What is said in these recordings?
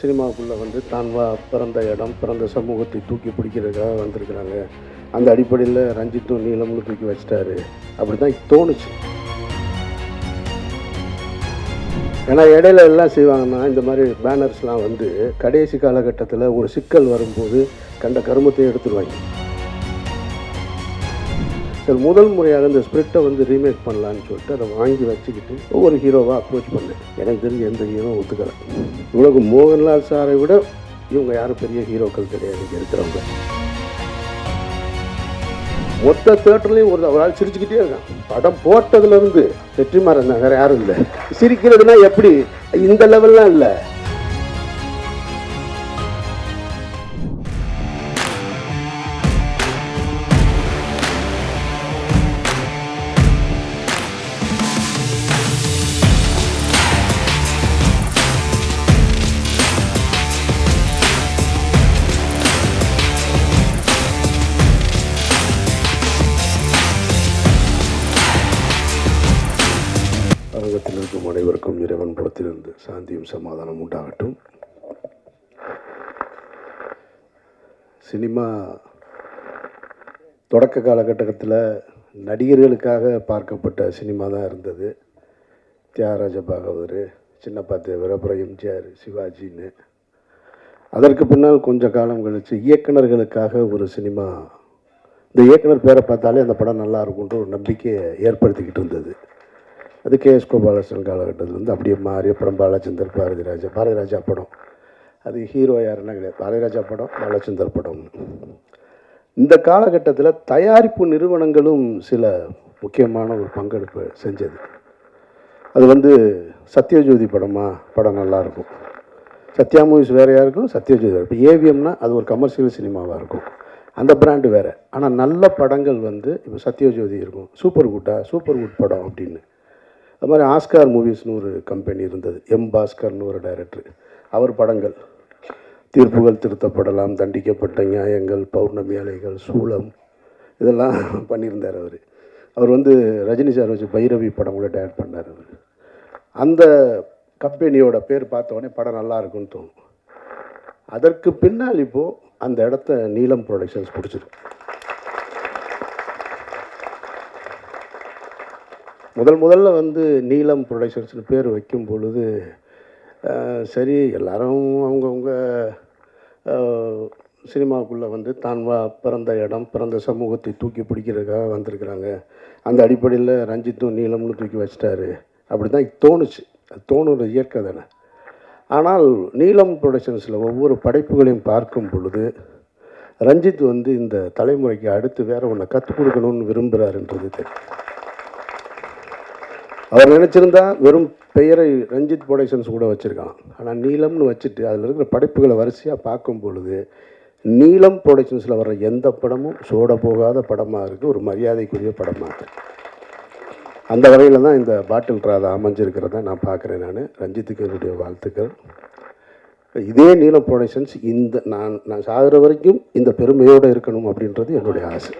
சினிமாவுக்குள்ளே வந்து தான் வா பிறந்த இடம் பிறந்த சமூகத்தை தூக்கி பிடிக்கிறதுக்காக வந்திருக்கிறாங்க. அந்த அடிப்படையில் ரஞ்சித்தும் நீளம்னு தூக்கி வச்சிட்டாரு. அப்படி தான் தோணுச்சு. ஏன்னா இடையில எல்லாம் செய்வாங்கன்னா இந்த மாதிரி பேனர்ஸ்லாம் வந்து கடைசி காலகட்டத்தில் ஒரு சிக்கல் வரும்போது கண்ட கருமத்தை எடுத்துருவாங்க. சரி முதல் முறையாக இந்த ஸ்பிரிட்டை வந்து ரீமேக் பண்ணலான்னு சொல்லிட்டு அதை வாங்கி வச்சுக்கிட்டு ஒவ்வொரு ஹீரோவாக அப்ரோச் பண்ணேன். எனக்கு தெரிஞ்சு எந்த ஹீரோ ஒத்துக்கலை. இவ்வளவு மோகன்லால் சாரை விட இவங்க யாரும் பெரிய ஹீரோக்கள் கிடையாது இங்கே இருக்கிறவங்க. மொத்த தேட்டர்லையும் ஒரு ஒரு ஆள் சிரிச்சுக்கிட்டே இருக்கான். படம் போட்டதுலேருந்து வெற்றிமாறன் தான் வேற யாரும் இல்லை. சிரிக்கிறதுனா எப்படி? இந்த லெவல்லாம் இல்லை. சினிமா தொடக்க காலகட்டத்தில் நடிகர்களுக்காக பார்க்கப்பட்ட சினிமா தான் இருந்தது. தியாகராஜ பாகவதர் சின்னப்பா தேவர் அப்புறம் எம்ஜிஆர் சிவாஜின்னு. அதற்கு பின்னால் கொஞ்சம் காலம் கழித்து இயக்குனர்களுக்காக ஒரு சினிமா இந்த இயக்குனர் பேரை பார்த்தாலே அந்த படம் நல்லா இருக்கும்ன்ற ஒரு நம்பிக்கையை ஏற்படுத்திக்கிட்டு இருந்தது. அது கேஎஸ் கோபாலகிருஷ்ணன் காலகட்டத்திலேருந்து அப்படியே மாறி அப்புறம் பாலச்சந்தர் பாரதிராஜா பாரதிராஜா படம். அது ஹீரோ யாருன்னா கிடையாது. பாரதிராஜா படம் பாலச்சந்தர் படம். இந்த காலகட்டத்தில் தயாரிப்பு நிறுவனங்களும் சில முக்கியமான ஒரு பங்கெடுப்பு செஞ்சது. அது வந்து சத்யஜோதி படமா? படம் நல்லாயிருக்கும் சத்யா மூவிஸ் வேறையாக இருக்கும்? சத்யஜோதி. வேறு இப்போ ஏவிஎம்னா அது ஒரு கமர்ஷியல் சினிமாவாக இருக்கும். அந்த பிராண்டு வேறு. ஆனால் நல்ல படங்கள் வந்து இப்போ சத்யஜோதி இருக்கும். சூப்பர் குட்டா சூப்பர் குட் படம் அப்படின்னு. அது மாதிரி ஆஸ்கார் மூவிஸ்னு ஒரு கம்பெனி இருந்தது. எம் பாஸ்கர்னு ஒரு டைரக்டர் அவர் படங்கள். தீர்ப்புகள் திருத்தப்படலாம் தண்டிக்கப்பட்ட நியாயங்கள் பௌர்ணமி அலைகள் சூளம் இதெல்லாம் பண்ணியிருந்தார் அவர். அவர் வந்து ரஜினி சார் வச்சு பைரவி படம் கூட டேட் பண்ணார் அவர். அந்த கம்பெனியோட பேர் பார்த்தவொடனே படம் நல்லா இருக்குன்னு தோணும். அதற்கு பின்னால் இப்போது அந்த இடத்த நீலம் ப்ரொடக்ஷன்ஸ் பிடிச்சிருக்கு. முதல் முதல்ல வந்து நீலம் ப்ரொடக்ஷன்ஸ்னு பேர் வைக்கும் பொழுது சரி எல்லாரும் அவங்கவுங்க சினிமாவுக்குள்ளே வந்து தான் வா பிறந்த இடம் பிறந்த சமூகத்தை தூக்கி பிடிக்கிறதுக்காக வந்திருக்கிறாங்க. அந்த அடிப்படையில் ரஞ்சித்தும் நீளம்னு தூக்கி வச்சிட்டாரு. அப்படி தான் தோணுச்சு. அது தோணுற இயற்கை தானே. ஆனால் நீலம் ப்ரொடக்ஷன்ஸில் ஒவ்வொரு படைப்புகளையும் பார்க்கும் பொழுது ரஞ்சித் வந்து இந்த தலைமுறைக்கு அடுத்து வேற ஒன்றை கற்றுக் கொடுக்கணும்னு விரும்புகிறாருன்றது தெரியும். அவர் நினச்சிருந்தா வெறும் பெயரை ரஞ்சித் ப்ரொடக்ஷன்ஸ் கூட வச்சுருக்கான் ஆனால் நீலம்னு வச்சுட்டு அதில் இருக்கிற படைப்புகளை வரிசையாக பார்க்கும் பொழுது நீலம் ப்ரொடக்ஷன்ஸில் வர்ற எந்த படமும் சோட போகாத படமாக இருக்குது ஒரு மரியாதைக்குரிய படமாக இருக்குது அந்த வகையில் தான் இந்த பாட்டில் ராதா அமைஞ்சிருக்கிறத நான் பார்க்குறேன் நான். ரஞ்சித்துக்கு என்னுடைய வாழ்த்துக்கள். இதே நீலம் ப்ரொடக்ஷன்ஸ் இந்த நான் நான் சாகிற வரைக்கும் இந்த பெருமையோடு இருக்கணும் அப்படின்றது என்னுடைய ஆசை.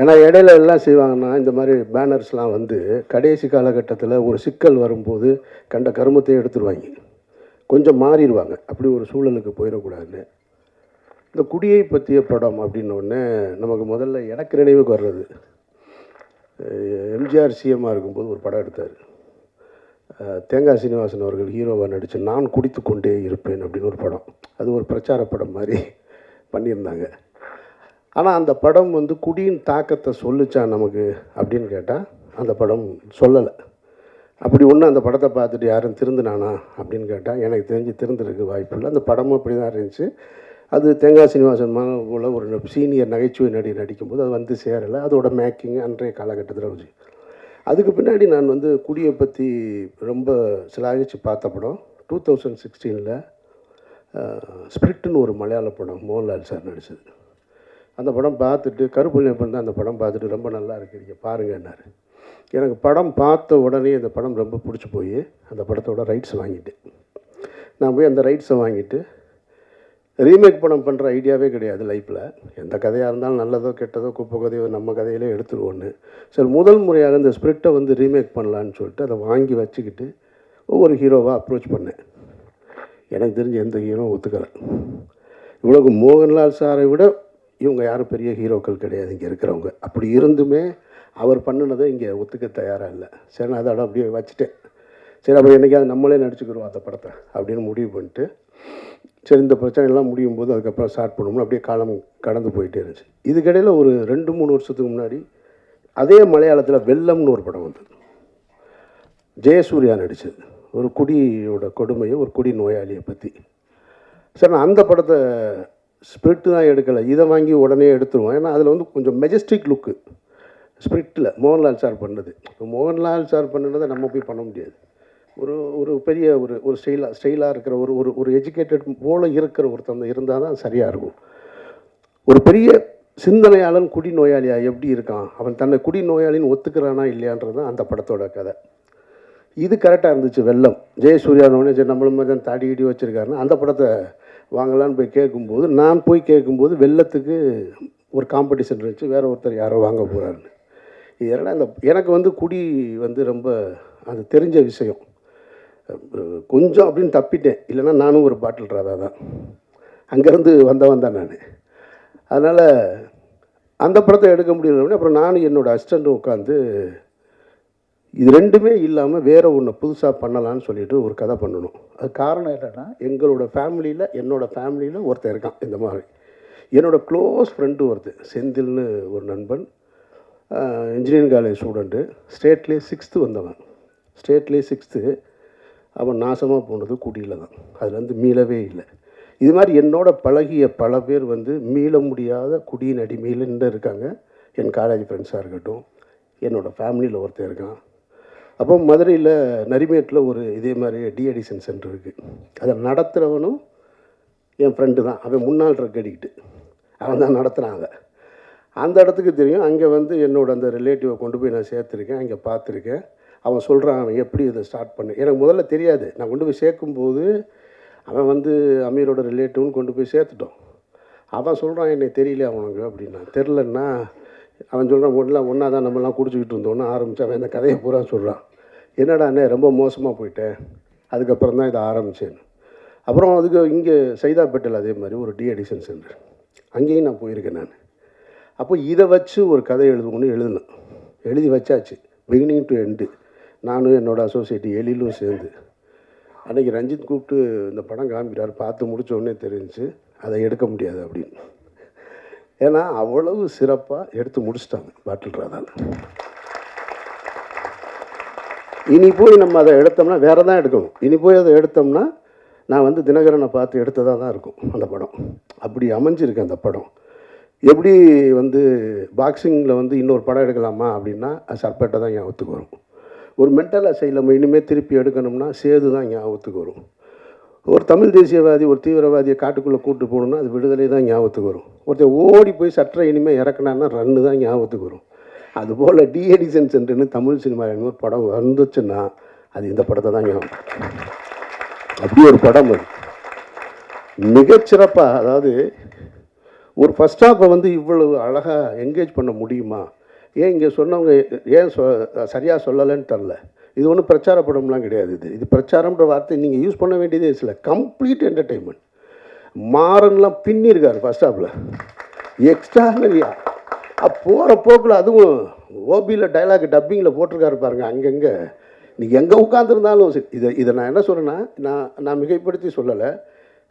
ஏன்னா இடையில எல்லாம் செய்வாங்கன்னா இந்த மாதிரி பேனர்ஸ்லாம் வந்து கடைசி காலகட்டத்தில் ஒரு சிக்கல் வரும்போது கண்ட கருமத்தை எடுத்துருவாங்க. கொஞ்சம் மாறிடுவாங்க. அப்படி ஒரு சூழலுக்கு போயிடக்கூடாதுன்னு. இந்த குடியை பற்றிய படம் அப்படின்னோடனே நமக்கு முதல்ல எனக்கு நினைவுக்கு வர்றது. எம்ஜிஆர் சிஎம்மாக இருக்கும்போது ஒரு படம் எடுத்தார். தேங்காய் சீனிவாசன் அவர்கள் ஹீரோவாக நடித்து நான் குடித்து கொண்டே இருப்பேன் அப்படின்னு ஒரு படம். அது ஒரு பிரச்சார படம் மாதிரி பண்ணியிருந்தாங்க. ஆனால் அந்த படம் வந்து குடியின் தாக்கத்தை சொல்லுச்சா நமக்கு அப்படின்னு கேட்டால் அந்த படம் சொல்லலை. அப்படி ஒன்று அந்த படத்தை பார்த்துட்டு யாரும் திருந்தினானா அப்படின்னு கேட்டால் எனக்கு தெரிஞ்சு திருந்துருக்கு வாய்ப்பு இல்லை. அந்த படமும் அப்படி தான் இருந்துச்சு. அது தேங்காய் சீனிவாசன் மா- ஒரு சீனியர் நகைச்சுவை நடி நடிக்கும்போது அது வந்து சேரலை. அதோட மேக்கிங் அன்றைய காலகட்டத்தில் வச்சு. அதுக்கு பின்னாடி நான் வந்து குடியை பற்றி ரொம்ப சிலாகிச்சு பார்த்த படம் டூ தௌசண்ட் சிக்ஸ்டீனில் ஸ்பிரிட்னு ஒரு மலையாள படம் மோகன்லால் சார் நடித்தது அந்த படம் பார்த்துட்டு கருப்புள்ளியப்பன் தான் அந்த படம் பார்த்துட்டு ரொம்ப நல்லா இருக்குது நீங்கள் பாருங்கன்னாரு எனக்கு படம் பார்த்த உடனே அந்த படம் ரொம்ப பிடிச்சி போய் அந்த படத்தோட ரைட்ஸ் வாங்கிட்டேன். நான் போய் அந்த ரைட்ஸை வாங்கிட்டு ரீமேக் படம் பண்ணுற ஐடியாவே கிடையாது லைஃப்பில் எந்த கதையாக இருந்தாலும் நல்லதோ கெட்டதோ குப்பை கதையோ நம்ம கதையிலே எடுத்துருவோன்னு. சரி முதல் முறையாக இந்த ஸ்பிரிட்டை வந்து ரீமேக் பண்ணலான்னு சொல்லிட்டு அதை வாங்கி வச்சுக்கிட்டு ஒவ்வொரு ஹீரோவாக அப்ரோச் பண்ணேன். எனக்கு தெரிஞ்ச எந்த ஹீரோவும் ஒத்துக்கலை. இவ்வளவு மோகன்லால் சாரை விட இவங்க யாரும் பெரிய ஹீரோக்கள் கிடையாது இங்கே இருக்கிறவங்க. அப்படி இருந்துமே அவர் பண்ணினதை இங்கே ஒத்துக்க தயாராக இல்லை. சரி நான் அதோட அப்படியே வச்சுட்டேன். சரி அப்புறம் என்றைக்காவது நம்மளே நடிச்சுக்கிறோம் அந்த படத்தை அப்படின்னு முடிவு பண்ணிட்டு சரி இந்த பிரச்சனையெல்லாம் முடியும் போது அதுக்கப்புறம் ஸ்டார்ட் பண்ணோம்னு அப்படியே காலம் கடந்து போயிட்டே இருந்துச்சு. இதுக்கிடையில் ஒரு ரெண்டு மூணு வருஷத்துக்கு முன்னாடி அதே மலையாளத்தில் வெள்ளம்னு ஒரு படம் வந்தது. ஜெயசூர்யா நடித்தது ஒரு குடியோட கொடுமையை ஒரு குடி நோயாளியை பற்றி சரி நான் அந்த படத்தை ஸ்பிரிட் தான் எடுக்கலை. இதை வாங்கி உடனே எடுத்துருவோம். ஏன்னா அதில் வந்து கொஞ்சம் மெஜஸ்டிக் லுக்கு ஸ்பிரிட்டில் மோகன்லால் சார் பண்ணது. இப்போ மோகன்லால் சார் பண்ணதை நம்ம போய் பண்ண முடியாது. ஒரு ஒரு பெரிய ஒரு ஒரு ஸ்டைலாக ஸ்டைலாக இருக்கிற ஒரு ஒரு ஒரு எஜுகேட்டட் போல இருக்கிற ஒருத்தன் இருந்தால் தான் சரியாக இருக்கும். ஒரு பெரிய சிந்தனையாளன் குடி நோயாளியா எப்படி இருக்கான்? அவன் தன்னை குடி நோயாளின்னு ஒத்துக்கிறானா இல்லையான்றது தான் அந்த படத்தோட கதை. இது கரெக்டாக இருந்துச்சு வெள்ளம். ஜெயசூர்யானோடனே சரி நம்மள மாதிரி தான் தாடி இடி வச்சுருக்காருன்னு அந்த படத்தை வாங்கலான்னு போய் கேட்கும்போது நான் போய் கேட்கும்போது வெள்ளத்துக்கு ஒரு காம்படிஷன் இருந்துச்சு. வேறு ஒருத்தர் யாரோ வாங்க போகிறாருன்னு இது என்னடா இந்த எனக்கு வந்து குடி வந்து ரொம்ப அது தெரிஞ்ச விஷயம். கொஞ்சம் அப்படின்னு தப்பிட்டேன். இல்லைன்னா நானும் ஒரு பாட்டில் ராதா தான். அங்கேருந்து வந்தவன் தான் நான். அதனால் அந்த படத்தை எடுக்க முடியல அப்புறம் நானும் என்னோடய அசிஸ்டண்ட்டும் உட்காந்து இது ரெண்டுமே இல்லாமல் வேறு ஒன்று புதுசாக பண்ணலான்னு சொல்லிட்டு ஒரு கதை பண்ணணும். அது காரணம் என்னென்னா எங்களோட ஃபேமிலியில் என்னோட ஃபேமிலியில் ஒருத்தன் இருக்கான் இந்த மாதிரி. என்னோட க்ளோஸ் ஃப்ரெண்டு ஒருத்தர் செந்தில்னு ஒரு நண்பன் இன்ஜினியரிங் காலேஜ் ஸ்டூடெண்ட்டு ஸ்டேட்லேயே சிக்ஸ்த்து வந்தவன். ஸ்டேட்லேயே சிக்ஸ்த்து அவன் நாசமாக போனது குடியில் தான். அதுலேருந்து மீளவே இல்லை. இது மாதிரி என்னோட பழகிய பல பேர் வந்து மீள முடியாத குடியின் அடிமையில் நின்று இருக்காங்க. என் காலேஜ் ஃப்ரெண்ட்ஸாக இருக்கட்டும் என்னோடய ஃபேமிலியில் ஒருத்தன் இருக்கான். அப்போ மதுரையில் நரிமேட்டில் ஒரு இதே மாதிரி டிஎடிஷன் சென்டர் இருக்குது அதை நடத்துகிறவனும் என் ஃப்ரெண்டு தான். அவன் முன்னாள் ட்ரக் அடிக்கிட்டு அவன் தான் நடத்துகிறாங்க அந்த இடத்துக்கு தெரியும். அங்கே வந்து என்னோடய அந்த ரிலேட்டிவை கொண்டு போய் நான் சேர்த்துருக்கேன். அங்கே பார்த்துருக்கேன். அவன் சொல்கிறான் அவன் எப்படி இதை ஸ்டார்ட் பண்ணு? எனக்கு முதல்ல தெரியாது. நான் கொண்டு போய் சேர்க்கும்போது அவன் வந்து அமீரோட ரிலேட்டிவ்னு கொண்டு போய் சேர்த்துட்டோம். அவன் சொல்கிறான் என்னை தெரியல அவனுக்கு அப்படின்னா தெரிலன்னா அவன் சொல்கிறான் ஒன்றா ஒன்றா தான் நம்மலாம் குடிச்சிக்கிட்டு இருந்தோன்னு ஆரம்பித்து அவன் இந்த கதையை பூரா சொல்கிறான் என்னடாண்ணே ரொம்ப மோசமாக போயிட்டேன். அதுக்கப்புறம் தான் இதை ஆரம்பித்தேன் அப்புறம் அதுக்கு இங்கே சைதாப்பேட்டையில் அதே மாதிரி ஒரு டி அடிஷன் சென்டர் அங்கேயும் நான் போயிருக்கேன் நான். அப்போ இதை வச்சு ஒரு கதை எழுதுவோன்னு எழுதினேன். எழுதி வச்சாச்சு. பிகினிங் டு எண்டு நானும் என்னோடய அசோசியேட் எழிலும் சேர்ந்து. அன்றைக்கி ரஞ்சித் கூப்பிட்டு இந்த படம் காமிக்கிறார். பார்த்து முடித்த உடனே தெரிஞ்சுச்சு அதை எடுக்க முடியாது அப்படின்னு. ஏன்னா அவ்வளவு சிறப்பாக எடுத்து முடிச்சிட்டாங்க பாட்டில் ராதால் இனி போய் நம்ம அதை எடுத்தோம்னா வேறு தான் எடுக்கணும். இனி போய் அதை எடுத்தோம்னா நான் வந்து தினகரனை பார்த்து எடுத்ததாக தான் இருக்கும் அந்த படம். அப்படி அமைஞ்சிருக்கு அந்த படம். எப்படி வந்து பாக்ஸிங்கில் வந்து இன்னொரு படம் எடுக்கலாமா அப்படின்னா அது சர்பேட்டை தான் ஞாபகத்துக்கு வரும். ஒரு மென்டல் நம்ம இனிமேல் திருப்பி எடுக்கணும்னா சேது தான் ஞாபகத்துக்கு வரும். ஒரு தமிழ் தேசியவாதி ஒரு தீவிரவாதியை காட்டுக்குள்ளே கூட்டு போகணுன்னா அது விடுதலை தான் ஞாபகத்துக்கு வரும். ஒருத்தர் ஓடி போய் சற்ற இனிமேல் இறக்குனான்னா ரன்னு தான் ஞாபகத்துக்கு வரும். அதுபோல் டிஎடிசன் சென்றுன்னு தமிழ் சினிமா ஒரு படம் வந்துச்சுன்னா அது இந்த படத்தை தான் ஞாபகம். அப்படி ஒரு படம் அது. மிகச்சிறப்பாக அதாவது ஒரு ஃபஸ்ட் ஹாஃபை வந்து இவ்வளவு அழகாக என்கேஜ் பண்ண முடியுமா? ஏன் இங்கே சொன்னவங்க ஏன் சொ சரியாக சொல்லலைன்னு தெரில இது ஒன்றும் பிரச்சார படம்லாம் கிடையாது இது. இது பிரச்சாரம்ன்ற வார்த்தை நீங்கள் யூஸ் பண்ண வேண்டியதே இல்லை கம்ப்ளீட் என்டர்டெயின்மெண்ட் மாறன்லாம் பின்னிருக்கார் ஃபஸ்ட் ஹாஃபில் அப்போ போகிற போக்கில் அதுவும் ஓபியில் டைலாக் டப்பிங்கில் போட்டிருக்காரு பாருங்கள் அங்கங்கே. நீங்கள் எங்கே உட்காந்துருந்தாலும் சரி இதை இதை நான் என்ன சொல்கிறேன்னா நான் நான் மிகைப்படுத்தி சொல்லலை.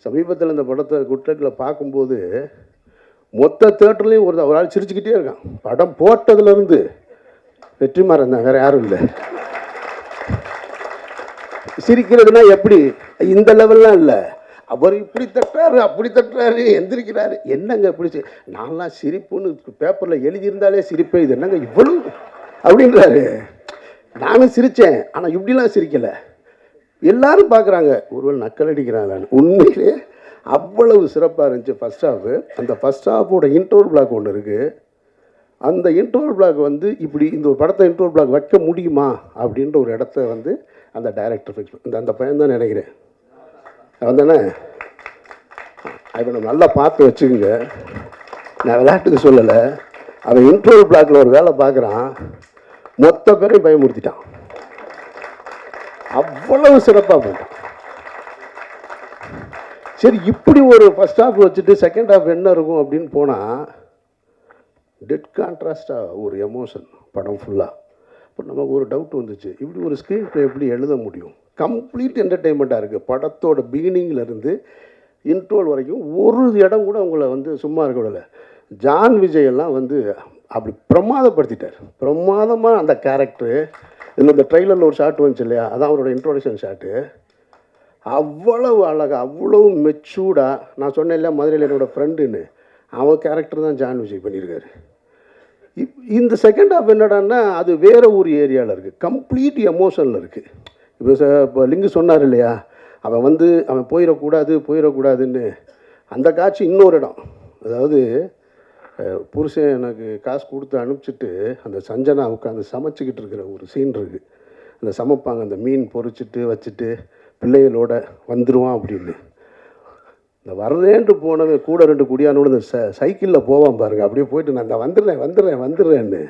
சமீபத்தில் இந்த படத்தை குற்றங்களை பார்க்கும்போது மொத்த தேட்டர்லேயும் ஒரு ஒரு ஆள் சிரிச்சுக்கிட்டே இருக்கான். படம் போட்டதுலேருந்து வெற்றிமாறன் தான் வேறு யாரும் இல்லை. சிரிக்கிறதுனா எப்படி? இந்த லெவல்லாம் இல்லை. அவர் இப்படி தட்டுறாரு அப்படி தட்டுறாரு எந்திரிக்கிறாரு. என்னங்க இப்படி நான்லாம் சிரிப்புன்னு பேப்பரில் எழுதியிருந்தாலே சிரிப்பேன் இது என்னங்க இவ்வளவு? அப்படின்றாரு. நானும் சிரித்தேன் ஆனால் இப்படிலாம் சிரிக்கலை. எல்லாரும் பார்க்குறாங்க ஒருவேளை நக்கல் அடிக்கிறாங்க உண்மையிலே அவ்வளவு சிறப்பாக இருந்துச்சு ஃபஸ்ட் ஹாஃபு அந்த ஃபஸ்ட் ஹாஃபோட இன்டோர் பிளாக் ஒன்று இருக்குது அந்த இன்டோர் பிளாக் வந்து இப்படி இந்த ஒரு படத்தை இன்டோர் பிளாக் வைக்க முடியுமா? அப்படின்ற ஒரு இடத்த வந்து அந்த டைரக்டர் ஃபிக்ஸ் இந்த அந்த பையன் தான் நினைக்கிறேன் அவன் தானே அவனை நல்லா பார்த்து வச்சுக்கோங்க. நான் விளையாட்டுக்கு சொல்லலை. அவன் இன்ட்ரோல் பிளாக்கில் ஒரு வேலை பார்க்குறான். மொத்த பேரையும் பயமுறுத்திட்டான். அவ்வளவு சிறப்பாக போட்டான் சரி இப்படி ஒரு ஃபஸ்ட் ஹாஃப் வச்சுட்டு செகண்ட் ஹாஃப் என்ன இருக்கும் அப்படின்னு போனால் டெட் கான்ட்ராஸ்டாக ஒரு எமோஷன் படம் ஃபுல்லாக இப்போ நமக்கு ஒரு டவுட் வந்துச்சு. இப்படி ஒரு ஸ்க்ரீன் ப்ளே எப்படி எழுத முடியும்? கம்ப்ளீட் என்டர்டெயின்மெண்ட்டாக இருக்குது படத்தோட பிகினிங்லேருந்து இருந்து இன்ட்ரோல் வரைக்கும் ஒரு இடம் கூட உங்களை வந்து சும்மா இருக்க விடலை. ஜான் விஜய் எல்லாம் வந்து அப்படி பிரமாதப்படுத்திட்டார். பிரமாதமாக அந்த கேரக்டரு இன்னும் இந்த ட்ரெய்லரில் ஒரு ஷாட் வந்துச்சு இல்லையா? அதான் அவரோட இன்ட்ரோடக்ஷன் ஷாட்டு அவ்வளவு அழகாக அவ்வளவு மெச்சூர்டாக நான் சொன்னேன் இல்லையா மதுரையில் என்னோடய ஃப்ரெண்டுன்னு அவன் கேரக்டர் தான் ஜான் விஜய் பண்ணியிருக்காரு. இந்த செகண்ட் ஹாஃப் என்னடான்னா அது வேறு ஒரு ஏரியாவில் இருக்குது கம்ப்ளீட் எமோஷனில் இருக்குது இப்போ ச இப்போ லிங்கு சொன்னார் இல்லையா? அவன் வந்து அவன் போயிடக்கூடாது போயிடக்கூடாதுன்னு. அந்த காட்சி இன்னொரு இடம். அதாவது புருஷன் எனக்கு காசு கொடுத்து அனுப்பிச்சிட்டு அந்த சஞ்சனா உட்காந்து சமைச்சிக்கிட்டு இருக்கிற ஒரு சீன் இருக்குது அந்த சமைப்பாங்க அந்த மீன் பொறிச்சிட்டு வச்சுட்டு பிள்ளைகளோட வந்துடுவான் அப்படின்னு. இந்த வரலேன்ட்டு போனவன் கூட ரெண்டு குடியானோட இந்த ச சைக்கிளில் போவான் பாருங்க. அப்படியே போயிட்டு நான் இந்த வந்துடுறேன் வந்துடுறேன் வந்துடுறேன்னு.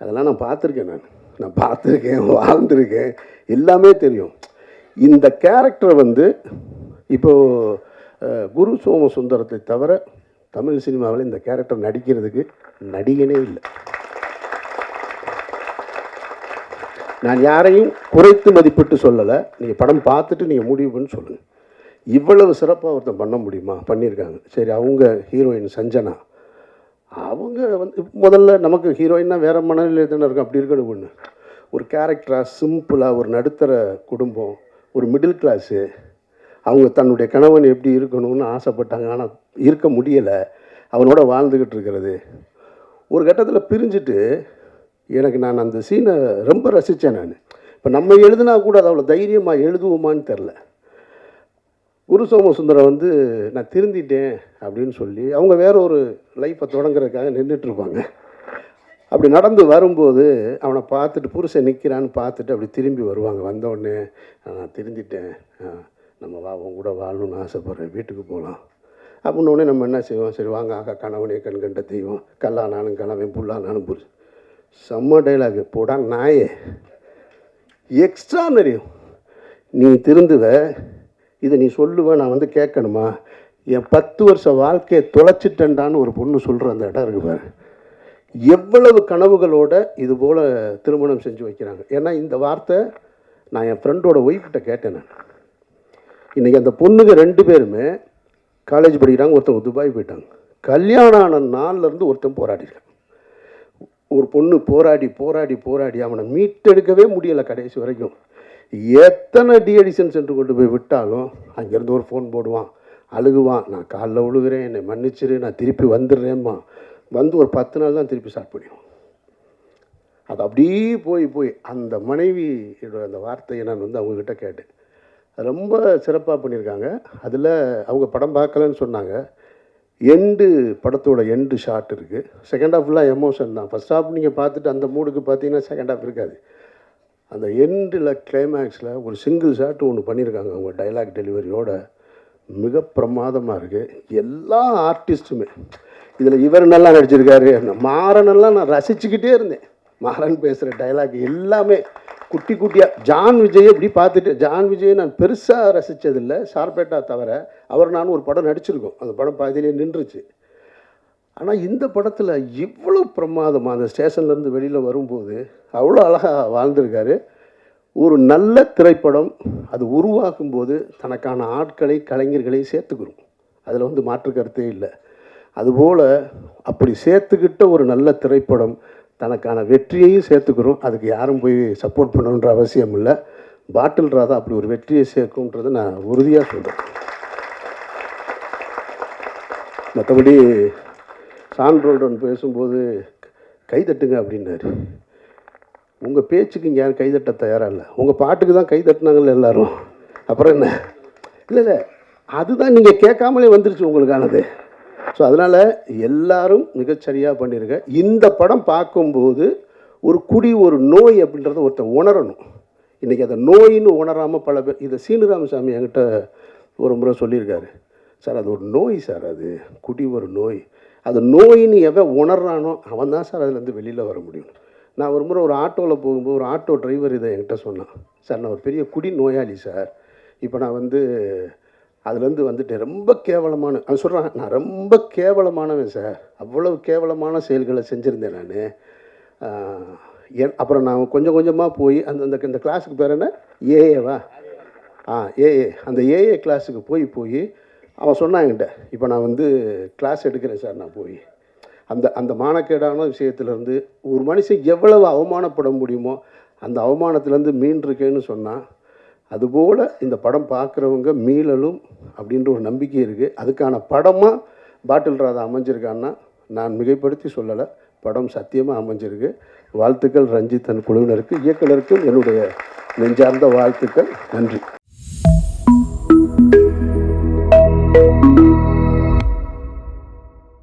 அதெல்லாம் நான் பார்த்துருக்கேன் நான். நான் பார்த்துருக்கேன் வாழ்ந்துருக்கேன். எல்லாமே தெரியும். இந்த கேரக்டர் வந்து இப்போது குரு சோம சுந்தரத்தை தவிர தமிழ் சினிமாவில் இந்த கேரக்டர் நடிக்கிறதுக்கு நடிகனே இல்லை. நான் யாரையும் குறைத்து மதிப்பிட்டு சொல்லலை. நீங்கள் படம் பார்த்துட்டு நீங்கள் முடிவுன்னு சொல்லுங்கள் இவ்வளவு சிறப்பாக ஒருத்தன் பண்ண முடியுமா? பண்ணியிருக்காங்க. சரி அவங்க ஹீரோயின் சஞ்சனா. அவங்க வந்து முதல்ல நமக்கு ஹீரோயின்னா வேறு மனநிலையில் தானே இருக்கும். அப்படி இருக்கணும் ஒன்று ஒரு கேரக்டராக சிம்பிளாக ஒரு நடுத்தர குடும்பம் ஒரு மிடில் கிளாஸு அவங்க தன்னுடைய கணவன் எப்படி இருக்கணும்னு ஆசைப்பட்டாங்க. ஆனால் இருக்க முடியலை. அவனோட வாழ்ந்துக்கிட்டு இருக்கிறது. ஒரு கட்டத்தில் பிரிஞ்சுட்டு எனக்கு நான் அந்த சீனை ரொம்ப ரசித்தேன் நான். இப்போ நம்ம எழுதுனா கூட அது அவ்வளோ தைரியமாக எழுதுவோமான்னு தெரில குரு சோமசுந்தரம் வந்து நான் திருந்திட்டேன் அப்படின்னு சொல்லி அவங்க வேற ஒரு லைஃப்பை தொடங்குறதுக்காக நின்றுட்டுருப்பாங்க அப்படி நடந்து வரும்போது அவனை பார்த்துட்டு புருஷன் நிற்கிறான்னு பார்த்துட்டு அப்படி திரும்பி வருவாங்க. வந்த உடனே நான் திருந்திட்டேன். நம்ம வா உன் கூட வாழணும்னு ஆசைப்பட்றேன். வீட்டுக்கு போகலாம் அப்படின்னோடனே நம்ம என்ன செய்வோம்? சரி வாங்க ஆக்கா கணவனே கண் கண்ட தெய்வம். கல்லானாலும் கணவன் புல்லானாலும் புருஷன். செம்ம டைலாக் போடா நாயே. எக்ஸ்ட்ரானரி நீ திருந்துவ இதை நீ சொல்லுவேன் நான் வந்து கேட்கணுமா? என் பத்து வருஷ வாழ்க்கையை தொலைச்சிட்டேன்டான்னு ஒரு பொண்ணு சொல்கிற அந்த இடம் இருக்கு பாரு. எவ்வளவு கனவுகளோட இது போல் திருமணம் செஞ்சு வைக்கிறாங்க. ஏன்னா இந்த வார்த்தை நான் என் ஃப்ரெண்டோட ஒய்ஃப்கிட்ட கேட்டேன் நான். இன்றைக்கி அந்த பொண்ணுங்க ரெண்டு பேருமே காலேஜ் படிக்கிறாங்க ஒருத்தவங்க துபாய் போயிட்டாங்க. கல்யாணம் ஆன நாள்லேருந்து ஒருத்தன் போராடிருக்கான் ஒரு பொண்ணு போராடி போராடி போராடி அவனை மீட்டெடுக்கவே முடியலை கடைசி வரைக்கும். எத்தனை டிஎடிஷன் சென்று கொண்டு போய் விட்டாலும் அங்கேருந்து ஒரு ஃபோன் போடுவான். அழுகுவான். நான் காலில் விழுகிறேன் என்னை மன்னிச்சிரு. நான் திருப்பி வந்துடுறேம்மா. வந்து ஒரு பத்து நாள் தான் திருப்பி ஸ்டார்ட் பண்ணிடுவோம் அது அப்படியே போய் போய் அந்த மனைவி அந்த வார்த்தையை நான் வந்து அவங்கக்கிட்ட கேட்டேன். அது ரொம்ப சிறப்பாக பண்ணியிருக்காங்க. அதில் அவங்க படம் பார்க்கலன்னு சொன்னாங்க. எண்டு படத்தோட எண்டு ஷாட் இருக்குது செகண்ட் ஹாஃப்லாம் ஃபுல்லாக எமோஷன் தான். ஃபஸ்ட் ஹாஃப் நீங்கள் பார்த்துட்டு அந்த மூடுக்கு பார்த்தீங்கன்னா செகண்ட் ஹாஃப் இருக்காது. அந்த எண்டில் கிளைமேக்ஸில் ஒரு சிங்கிள் ஷாட் ஒன்று பண்ணியிருக்காங்க அவங்க டைலாக் டெலிவரியோட மிக பிரமாதமாக இருக்குது எல்லா ஆர்டிஸ்ட்டுமே இதில் இவர் நல்லா நடிச்சிருக்காரு. மாறனெல்லாம் நான் ரசிச்சுக்கிட்டே இருந்தேன். மாறன் பேசுகிற டைலாக் எல்லாமே. குட்டி குட்டியாக ஜான் விஜய் இப்படி பார்த்துட்டு ஜான் விஜயை நான் பெருசாக ரசித்ததில்லை ஷார்பேட்டா தவிர அவர் நான் ஒரு படம் நடிச்சிருக்கோம். அந்த படம் பாதியிலே நின்றுச்சு. ஆனால் இந்த படத்தில் இவ்வளோ பிரமாதமாக அந்த ஸ்டேஷன்லேருந்து வெளியில் வரும்போது அவ்வளோ அழகாக வாழ்ந்திருக்காரு. ஒரு நல்ல திரைப்படம். அது உருவாக்கும் போது தனக்கான ஆட்களை கலைஞர்களை சேர்த்துக்கிறோம் அதில் வந்து மாற்று கருத்தே இல்லை. அதுபோல் அப்படி சேர்த்துக்கிட்ட ஒரு நல்ல திரைப்படம் தனக்கான வெற்றியையும் சேர்த்துக்கிறோம் அதுக்கு யாரும் போய் சப்போர்ட் பண்ணணுன்ற அவசியம் இல்லை. பாட்டில் ராதா அப்படி ஒரு வெற்றியை சேர்க்கும்ன்றதை நான் உறுதியாக சொல்கிறேன் மற்றபடி சான்றோடன் பேசும்போது கைதட்டுங்க அப்படின்னாரு. உங்கள் பேச்சுக்கு இங்கே யாரும் கைதட்ட தயாராக இல்லை. உங்கள் பாட்டுக்கு தான் கைதட்டினாங்கல்ல எல்லாரும். அப்புறம் என்ன? இல்லை இல்லை. அதுதான் நீங்கள் கேட்காமலே வந்துருச்சு உங்களுக்கானது. ஸோ அதனால் எல்லாரும் மிகச்சரியாக பண்ணியிருக்க இந்த படம் பார்க்கும்போது ஒரு குடி ஒரு நோய் அப்படின்றத ஒருத்தன் உணரணும். இன்றைக்கி அதை நோயின்னு உணராமல் பல பேர் இதை சீனிராமசாமி என்கிட்ட ஒரு முறை சொல்லியிருக்காரு. சார் அது ஒரு நோய் சார் அது குடி ஒரு நோய். அது நோயின்னு எவன் உணர்றானோ அவன் தான் சார் அதுலேருந்து வெளியில் வர முடியும். நான் ஒரு முறை ஒரு ஆட்டோவில் போகும்போது ஒரு ஆட்டோ டிரைவர் இதை என்கிட்ட சொன்னான். சார் நான் ஒரு பெரிய குடி நோயாளி சார். இப்போ நான் வந்து அதுலேருந்து வந்துட்டு ரொம்ப கேவலமான அவன் சொல்கிறான் நான் ரொம்ப கேவலமானவன் சார். அவ்வளவு கேவலமான செயல்களை செஞ்சுருந்தேன் நான். என் அப்புறம் நான் கொஞ்சம் கொஞ்சமாக போய் அந்த அந்த இந்த கிளாஸுக்கு பேர் என்ன? ஏஏவா ஆ ஏஏ அந்த ஏஏ கிளாஸுக்கு போய் போய் அவன் சொன்னாங்கிட்ட இப்போ நான் வந்து கிளாஸ் எடுக்கிறேன் சார் நான் போய். அந்த அந்த மானக்கேடான விஷயத்துலேருந்து ஒரு மனுஷன் எவ்வளவு அவமானப்பட முடியுமோ அந்த அவமானத்துலேருந்து மீண்டிருக்கேன்னு சொன்னால் அதுபோல் இந்த படம் பார்க்குறவங்க மீளலும் அப்படின்ற ஒரு நம்பிக்கை இருக்குது அதுக்கான படமாக பாட்டில் ராதா அமைஞ்சிருக்கான்னா நான் மிகைப்படுத்தி சொல்லலை படம் சத்தியமாக அமைஞ்சிருக்கு. வாழ்த்துக்கள் ரஞ்சித் தன் குழுவினருக்கு இயக்குனருக்கும் என்னுடைய நெஞ்சார்ந்த வாழ்த்துக்கள். நன்றி.